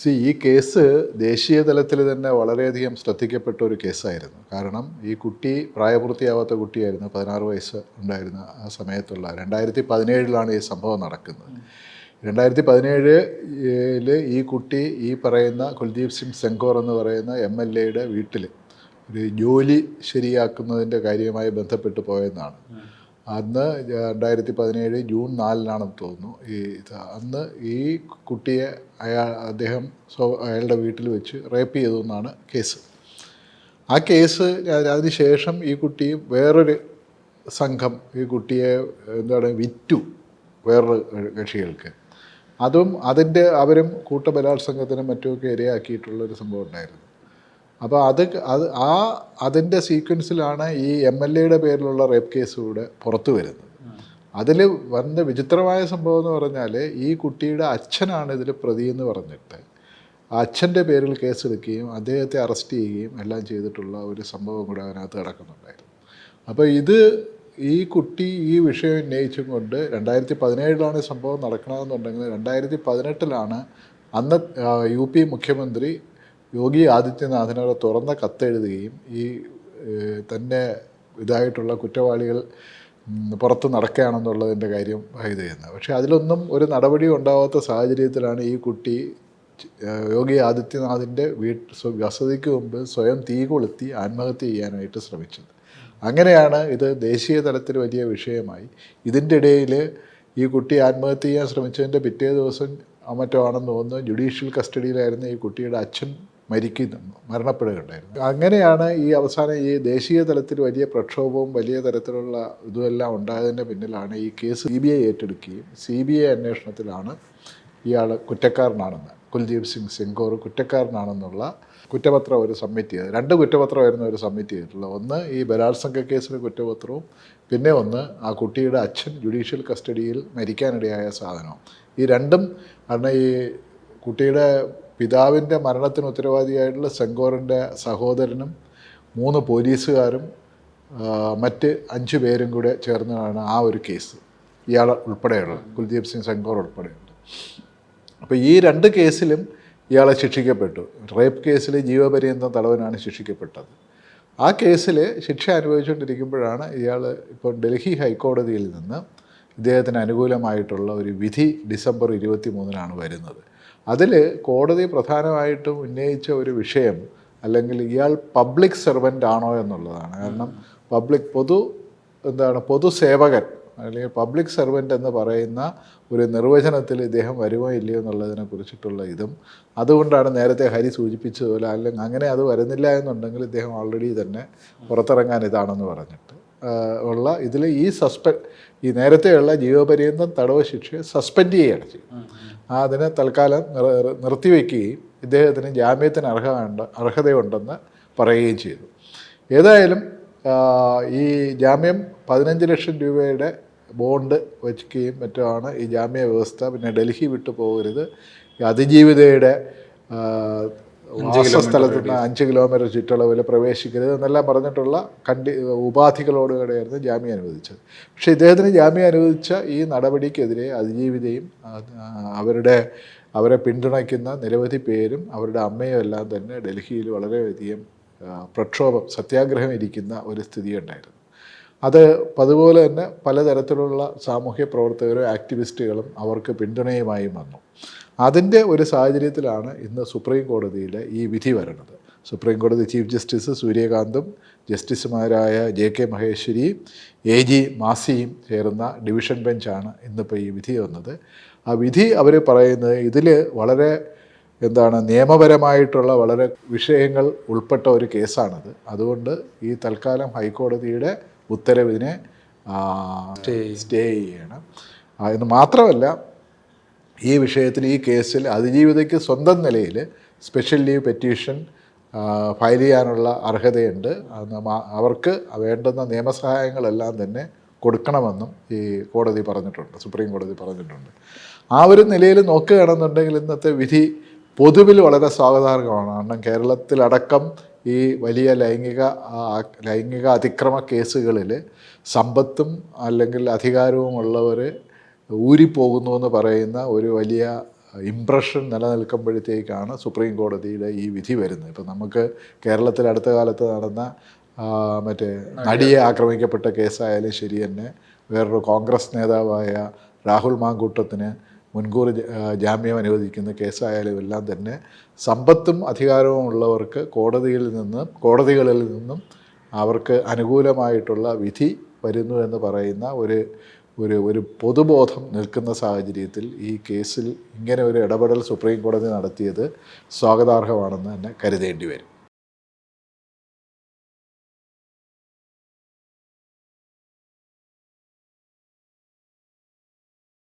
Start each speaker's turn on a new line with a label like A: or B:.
A: C ഈ case ദേശീയ തലത്തിൽ തന്നെ വളരെയധികം ശ്രദ്ധിക്കപ്പെട്ട ഒരു കേസായിരുന്നു. കാരണം ഈ കുട്ടി പ്രായപൂർത്തിയാവാത്ത കുട്ടിയായിരുന്നു പതിനാറ് വയസ്സ് ഉണ്ടായിരുന്ന ആ സമയത്തുള്ള രണ്ടായിരത്തി പതിനേഴിലാണ് ഈ സംഭവം നടക്കുന്നത്. രണ്ടായിരത്തി പതിനേഴിൽ ഈ കുട്ടി ഈ പറയുന്ന കുൽദീപ് സിംഗ് സെങ്കോർ എന്ന് പറയുന്ന എം എൽ എയുടെ വീട്ടിൽ ഒരു ജോലി ശരിയാക്കുന്നതിന്റെ കാര്യമായി ബന്ധപ്പെട്ട് പോയെന്നാണ്. അന്ന് രണ്ടായിരത്തി പതിനേഴ് ജൂൺ നാലിനാണെന്ന് തോന്നുന്നു. ഈ അന്ന് ഈ കുട്ടിയെ അയാൾ അദ്ദേഹം സ്വ അയാളുടെ വീട്ടിൽ വെച്ച് റേപ്പ് ചെയ്തു എന്നാണ് കേസ്. ആ കേസ് അതിന് ശേഷം ഈ കുട്ടി വേറൊരു സംഘം ഈ കുട്ടിയെ എന്താണ് വിറ്റു വേറൊരു കക്ഷികൾക്ക്. അതും അതിന്റെ അവരും കൂട്ടബലാത്സംഗത്തിനും മറ്റുമൊക്കെ ഇരയാക്കിയിട്ടുള്ളൊരു സംഭവം ഉണ്ടായിരുന്നു. അപ്പോൾ അത് അത് ആ അതിന്റെ സീക്വൻസിലാണ് ഈ എം എൽ എയുടെ പേരിലുള്ള റേപ്പ് കേസ് കൂടെ പുറത്തു വരുന്നത്. അതിൽ വന്ന വിചിത്രമായ സംഭവം എന്ന് പറഞ്ഞാൽ ഈ കുട്ടിയുടെ അച്ഛനാണ് ഇതിൽ പ്രതി എന്ന് പറഞ്ഞിട്ട് ആ അച്ഛന്റെ പേരിൽ കേസെടുക്കുകയും അദ്ദേഹത്തെ അറസ്റ്റ് ചെയ്യുകയും എല്ലാം ചെയ്തിട്ടുള്ള ഒരു സംഭവം കൂടെ അതിനകത്ത് കിടക്കുന്നുണ്ടായിരുന്നു. അപ്പോൾ ഇത് ഈ കുട്ടി ഈ വിഷയം ഉന്നയിച്ചും കൊണ്ട് രണ്ടായിരത്തി പതിനേഴിലാണ് സംഭവം നടക്കണമെന്നുണ്ടെങ്കിൽ രണ്ടായിരത്തി പതിനെട്ടിലാണ് അന്ന് യു പി മുഖ്യമന്ത്രി യോഗി ആദിത്യനാഥിനോട് തുറന്ന കത്തെഴുതുകയും ഈ തന്നെ ഇതായിട്ടുള്ള കുറ്റവാളികൾ പുറത്ത് നടക്കുകയാണെന്നുള്ളതിന്റെ കാര്യം ഇത് ചെയ്യുന്നത് പക്ഷേ അതിലൊന്നും ഒരു നടപടി ഉണ്ടാവാത്ത സാഹചര്യത്തിലാണ് ഈ കുട്ടി യോഗി ആദിത്യനാഥിന്റെ വീട്ട് വസതിക്ക് മുമ്പ് സ്വയം തീ കൊളുത്തി ആത്മഹത്യ ചെയ്യാനായിട്ട് ശ്രമിച്ചത്. അങ്ങനെയാണ് ഇത് ദേശീയ തലത്തിൽ വലിയ വിഷയമായി. ഇതിന്റെ ഇടയിൽ ഈ കുട്ടി ആത്മഹത്യ ചെയ്യാൻ ശ്രമിച്ചതിന്റെ പിറ്റേ ദിവസം മറ്റോ ആണെന്ന് തോന്നുന്നു ജുഡീഷ്യൽ കസ്റ്റഡിയിലായിരുന്ന ഈ കുട്ടിയുടെ അച്ഛൻ മരിക്കുന്നു മരണപ്പെടുകയുണ്ടായിരുന്നു. അങ്ങനെയാണ് ഈ അവസാനം ഈ ദേശീയ തലത്തിൽ വലിയ പ്രക്ഷോഭവും വലിയ തരത്തിലുള്ള ഇതുമെല്ലാം ഉണ്ടായതിന്റെ പിന്നിലാണ് ഈ കേസ് സി ബി ഐ ഏറ്റെടുക്കുകയും സി ബി ഐ അന്വേഷണത്തിലാണ് ഇയാൾ കുറ്റക്കാരനാണെന്ന് കുൽദീപ് സിംഗ് സെങ്കോർ കുറ്റക്കാരനാണെന്നുള്ള കുറ്റപത്രം ഒരു സബ്മിറ്റ് ചെയ്തത് രണ്ട് കുറ്റപത്രമായിരുന്നു അവർ സബ്മിറ്റ് ചെയ്തിട്ടുള്ളത്. ഒന്ന് ഈ ബലാത്സംഗ കേസിലെ കുറ്റപത്രവും പിന്നെ ഒന്ന് ആ കുട്ടിയുടെ അച്ഛൻ ജുഡീഷ്യൽ കസ്റ്റഡിയിൽ മരിക്കാനിടയായ സാധനവും. ഈ രണ്ടും കാരണം ഈ കുട്ടിയുടെ പിതാവിന്റെ മരണത്തിന് ഉത്തരവാദിയായിട്ടുള്ള സെങ്കോറിന്റെ സഹോദരനും മൂന്ന് പോലീസുകാരും മറ്റ് അഞ്ച് പേരും കൂടെ ചേർന്നതാണ് ആ ഒരു കേസ്. ഇയാൾ ഉൾപ്പെടെയുള്ള കുൽദീപ് സിംഗ് സെങ്കോർ ഉൾപ്പെടെയുണ്ട്. അപ്പോൾ ഈ രണ്ട് കേസിലും ഇയാളെ ശിക്ഷിക്കപ്പെട്ടു. റേപ്പ് കേസിൽ ജീവപര്യന്തം തടവനാണ് ശിക്ഷിക്കപ്പെട്ടത്. ആ കേസിൽ ശിക്ഷ അനുഭവിച്ചുകൊണ്ടിരിക്കുമ്പോഴാണ് ഇയാൾ ഇപ്പോൾ ഡൽഹി ഹൈക്കോടതിയിൽ നിന്ന് ഇദ്ദേഹത്തിന് അനുകൂലമായിട്ടുള്ള ഒരു വിധി ഡിസംബർ ഇരുപത്തി മൂന്നിനാണ് വരുന്നത്. അതിൽ കോടതി പ്രധാനമായിട്ടും ഉന്നയിച്ച ഒരു വിഷയം അല്ലെങ്കിൽ ഇയാൾ പബ്ലിക് സെർവന്റ് ആണോ എന്നുള്ളതാണ്. കാരണം പബ്ലിക് പൊതു എന്താണ് പൊതുസേവകൻ അല്ലെങ്കിൽ പബ്ലിക് സെർവന്റ് എന്ന് പറയുന്ന ഒരു നിർവചനത്തിൽ ഇദ്ദേഹം വരുമോ ഇല്ലയോ എന്നുള്ളതിനെ കുറിച്ചിട്ടുള്ള ഇതും. അതുകൊണ്ടാണ് നേരത്തെ ഹരി സൂചിപ്പിച്ചതുപോലെ അല്ലെങ്കിൽ അങ്ങനെ അത് വരുന്നില്ല എന്നുണ്ടെങ്കിൽ ഇദ്ദേഹം ഓൾറെഡി തന്നെ പുറത്തിറങ്ങാൻ ഇതാണെന്ന് പറഞ്ഞിട്ട്. ഉള്ള ഇതിൽ ഈ സസ്പെ ഈ നേരത്തെയുള്ള ജീവപര്യന്തം തടവ് ശിക്ഷയെ സസ്പെൻഡ് ചെയ്യുകയാണ് ചെയ്യും അതിനെ തൽക്കാലം നിർ- നിർത്തിവെക്കുകയും ഇദ്ദേഹത്തിന് ജാമ്യത്തിന് അർഹത അർഹതയുണ്ടെന്ന് പറയുകയും ചെയ്തു. ഏതായാലും ഈ ജാമ്യം പതിനഞ്ച് ലക്ഷം രൂപയുടെ ബോണ്ട് വയ്ക്കുകയും മറ്റുമാണ് ഈ ജാമ്യ വ്യവസ്ഥ പിന്നെ ഡൽഹി വിട്ടു പോകരുത്. അതിജീവിതയുടെ വാസസ്ഥലത്ത് നിന്ന് അഞ്ച് കിലോമീറ്റർ ചുറ്റളവിൽ പ്രവേശിക്കരുത് എന്നെല്ലാം പറഞ്ഞിട്ടുള്ള കണ്ടി ഉപാധികളോടുകൂടെയായിരുന്നു ജാമ്യം അനുവദിച്ചത്. പക്ഷേ ഇദ്ദേഹത്തിന് ജാമ്യം അനുവദിച്ച ഈ നടപടിക്കെതിരെ അതിജീവിതയും അവരുടെ അവരെ പിന്തുണയ്ക്കുന്ന നിരവധി പേരും അവരുടെ അമ്മയും എല്ലാം തന്നെ ഡൽഹിയിൽ വളരെയധികം പ്രക്ഷോഭം സത്യാഗ്രഹം ഇരിക്കുന്ന ഒരു സ്ഥിതി ഉണ്ടായിരുന്നു അത് അതുപോലെ തന്നെ പലതരത്തിലുള്ള സാമൂഹ്യ പ്രവർത്തകരും ആക്ടിവിസ്റ്റുകളും അവർക്ക് പിന്തുണയുമായി വന്നു. അതിന്റെ ഒരു സാഹചര്യത്തിലാണ് ഇന്ന് സുപ്രീം കോടതിയിൽ ഈ വിധി വരുന്നത് സുപ്രീം കോടതി ചീഫ് ജസ്റ്റിസ് സൂര്യകാന്തും ജസ്റ്റിസുമാരായ ജെ കെ മഹേശ്വരിയും എ ജി മാസിയും ചേർന്ന ഡിവിഷൻ ബെഞ്ചാണ് ഇന്നിപ്പോൾ ഈ വിധി വന്നത്. ആ വിധി അവർ പറയുന്നത് ഇതിൽ വളരെ എന്താണ് നിയമപരമായിട്ടുള്ള വളരെ വിഷയങ്ങൾ ഉൾപ്പെട്ട ഒരു കേസാണത്. അതുകൊണ്ട് ഈ തൽക്കാലം ഹൈക്കോടതിയുടെ ഉത്തരവിനെ സ്റ്റേ ചെയ്യണം. എന്ന് മാത്രമല്ല ഈ വിഷയത്തിൽ ഈ കേസിൽ അതിജീവിതയ്ക്ക് സ്വന്തം നിലയിൽ സ്പെഷ്യൽ ലീവ് പെറ്റീഷൻ ഫയൽ ചെയ്യാനുള്ള അർഹതയുണ്ട്. അവർക്ക് വേണ്ടുന്ന നിയമസഹായങ്ങളെല്ലാം തന്നെ കൊടുക്കണമെന്നും ഈ കോടതി പറഞ്ഞിട്ടുണ്ട് സുപ്രീം കോടതി പറഞ്ഞിട്ടുണ്ട്. ആ ഒരു നിലയിൽ നോക്കുകയാണെന്നുണ്ടെങ്കിൽ ഇന്നത്തെ വിധി പൊതുവിൽ വളരെ സ്വാഗതാർഹമാണ്. കാരണം കേരളത്തിലടക്കം ഈ വലിയ ലൈംഗിക ലൈംഗിക അതിക്രമ കേസുകളിൽ സമ്പത്തും അല്ലെങ്കിൽ അധികാരവും ഉള്ളവർ ഊരിപ്പോകുന്നു എന്ന് പറയുന്ന ഒരു വലിയ ഇംപ്രഷൻ നിലനിൽക്കുമ്പോഴത്തേക്കാണ് സുപ്രീം കോടതിയുടെ ഈ വിധി വരുന്നത്. ഇപ്പം നമുക്ക് കേരളത്തിൽ അടുത്ത കാലത്ത് നടന്ന മറ്റേ നടിയെ ആക്രമിക്കപ്പെട്ട കേസായാലും ശരി തന്നെ വേറൊരു കോൺഗ്രസ് നേതാവായ രാഹുൽ മാങ്കൂട്ടത്തിന് മുൻകൂർ ജാമ്യം അനുവദിക്കുന്ന കേസായാലും എല്ലാം തന്നെ സമ്പത്തും അധികാരവും ഉള്ളവർക്ക് കോടതിയിൽ നിന്ന് കോടതികളിൽ നിന്നും അവർക്ക് അനുകൂലമായിട്ടുള്ള വിധി വരുന്നു എന്ന് പറയുന്ന ഒരു ഒരു ഒരു പൊതുബോധം നിൽക്കുന്ന സാഹചര്യത്തിൽ ഈ കേസിൽ ഇങ്ങനെ ഒരു ഇടപെടൽ സുപ്രീം കോടതി നടത്തിയത് സ്വാഗതാർഹമാണെന്ന് തന്നെ കരുതേണ്ടി വരും.